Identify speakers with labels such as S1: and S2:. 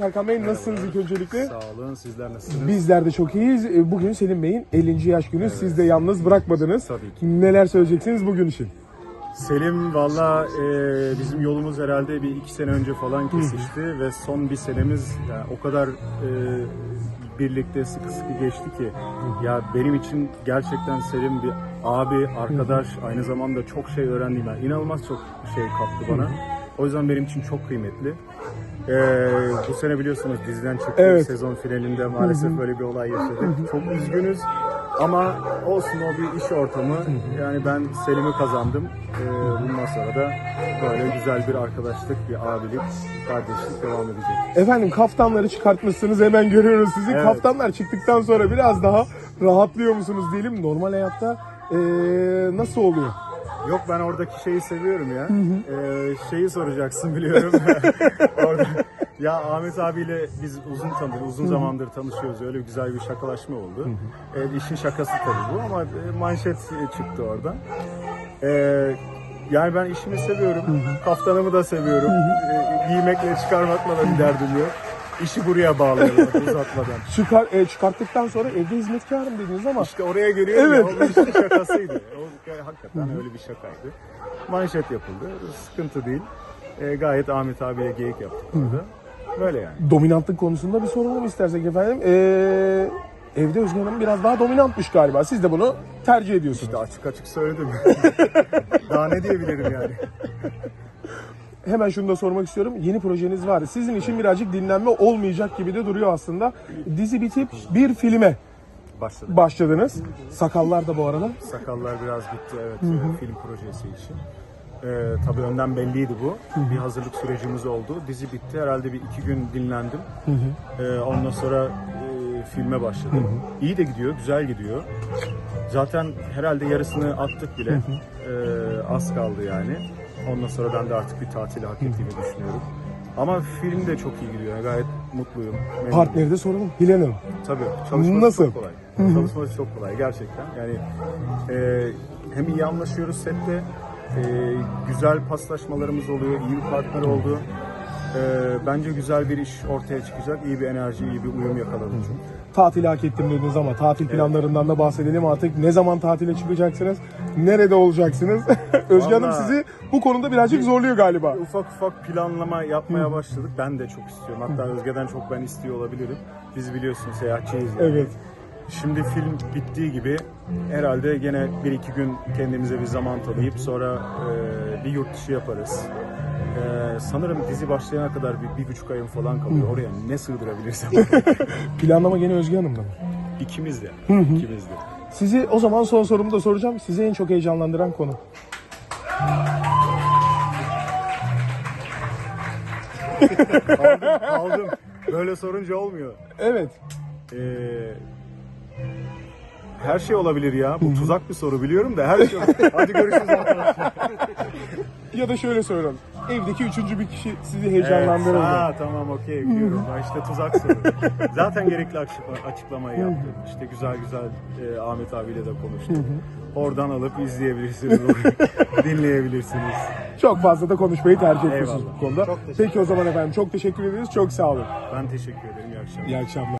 S1: Serkan Bey nasılsınız ilk öncelikle?
S2: Sağ olun. Sizler nasılsınız?
S1: Bizler de çok iyiyiz. E, Bugün Selim Bey'in 50. yaş günü. Siz de yalnız bırakmadınız.
S2: Tabii ki.
S1: Neler söyleyeceksiniz bugün için?
S2: Selim valla e, bizim yolumuz herhalde bir iki sene önce falan kesişti ve son bir senemiz yani o kadar e, birlikte sıkı sıkı geçti ki ya benim için gerçekten Selim bir abi, arkadaş, aynı zamanda çok şey öğrendiğim yani inanılmaz çok şey kattı bana. O yüzden benim için çok kıymetli. E, bu sene biliyorsunuz diziden çıktı
S1: Evet.
S2: sezon finalinde maalesef böyle bir olay yaşadık. Çok üzgünüz ama olsun o bir iş ortamı. Yani ben Selim'i kazandım. Ee, bundan sonra da böyle güzel bir arkadaşlık, bir abilik, kardeşlik devam edecek.
S1: Efendim kaftanları çıkartmışsınız hemen görüyoruz sizi.
S2: Evet.
S1: Kaftanlar çıktıktan sonra biraz daha rahatlıyor musunuz diyelim. Normal hayatta e, nasıl oluyor?
S2: Yok ben oradaki şeyi seviyorum ya. Ee, şeyi soracaksın biliyorum. Orada ya Ahmet abiyle biz uzun tanır, uzun zamandır tanışıyoruz. Öyle güzel bir şakalaşma oldu. Ee, işin şakası tabii bu ama e, manşet çıktı oradan. Ee, yani ben işimi seviyorum. Kaftanımı da seviyorum. Ee, giymekle çıkarmakla da bir derdim yok. İşi buraya bağlıyorum uzatmadan.
S1: Çıkar, e, çıkarttıktan sonra evde hizmetkarım dediniz ama
S2: İşte oraya geliyorum
S1: Evet.
S2: ya, o bir işin şakasıydı. O ya, hakikaten öyle bir şakaydı. Manşet yapıldı, sıkıntı değil. E, gayet Ahmet abiyle geyik yaptık orada. Böyle yani.
S1: dominantlık konusunda bir soralım istersek efendim. E, evde Özgür Hanım biraz daha dominantmış galiba. Siz de bunu tercih ediyorsunuz.
S2: İşte açık açık söyledim. Daha ne diyebilirim yani.
S1: Hemen şunu da sormak istiyorum. Yeni projeniz var. Sizin için birazcık dinlenme olmayacak gibi de duruyor aslında. Dizi bitip bir filme
S2: Başladı.
S1: başladınız. Sakallar da bu arada.
S2: Sakallar biraz gitti evet e, film projesi için. E, tabii önden belliydi bu. Bir hazırlık sürecimiz oldu. Dizi bitti. Herhalde bir iki gün dinlendim. E, ondan sonra e, filme başladım. İyi de gidiyor, güzel gidiyor. Zaten herhalde yarısını attık bile. E, az kaldı yani. Ondan sonra ben de artık bir tatili hak ettiğimi düşünüyorum. Ama film de çok iyi gidiyor. Gayet mutluyum. memnunum.
S1: Partneri de soralım. Hilal Hanım.
S2: Tabii. Çalışması
S1: Nasıl?
S2: çok kolay. Çalışması çok kolay gerçekten. Yani e, hem iyi anlaşıyoruz sette, e, güzel paslaşmalarımız oluyor, iyi bir partner oldu. E, bence güzel bir iş ortaya çıkacak. İyi bir enerji, iyi bir uyum yakaladık çünkü.
S1: Tatili hak ettim dediniz ama tatil planlarından da bahsedelim artık. Ne zaman tatile çıkacaksınız? Nerede olacaksınız? Özge Hanım
S2: Vallahi-
S1: sizi bu konuda birazcık zorluyor galiba.
S2: Ufak ufak planlama yapmaya başladık. Ben de çok istiyorum. Hatta Özge'den çok ben istiyor olabilirim. Biz biliyorsun seyahatçiyiz. yani.
S1: Evet.
S2: Şimdi film bittiği gibi herhalde gene bir iki gün kendimize bir zaman tanıyıp sonra e, bir yurt dışı yaparız. E, sanırım dizi başlayana kadar bir, bir buçuk ayım falan kalıyor. Oraya ne sığdırabilirsem.
S1: Planlama gene Özge Hanım'da mı?
S2: İkimiz de. İkimiz de.
S1: Sizi o zaman son sorumu da soracağım. Sizi en çok heyecanlandıran konu.
S2: Aldım, aldım. Böyle sorunca olmuyor.
S1: Evet.
S2: E, her şey olabilir ya. Bu tuzak bir soru biliyorum da her şey Hadi görüşürüz arkadaşlar.
S1: Ya da şöyle soralım. Evdeki üçüncü bir kişi sizi
S2: Evet,
S1: heyecanlandırır mı?
S2: ha, tamam okey biliyorum. Ha, işte tuzak soru. Zaten gerekli açıkla- açıklamayı yaptım. İşte güzel güzel e, Ahmet abiyle de konuştum. Oradan alıp izleyebilirsiniz, dinleyebilirsiniz.
S1: Çok fazla da konuşmayı tercih etmiyorsunuz bu konuda. Peki o zaman efendim çok teşekkür ederiz. Çok sağ olun.
S2: Ben teşekkür ederim. İyi akşamlar.
S1: İyi akşamlar.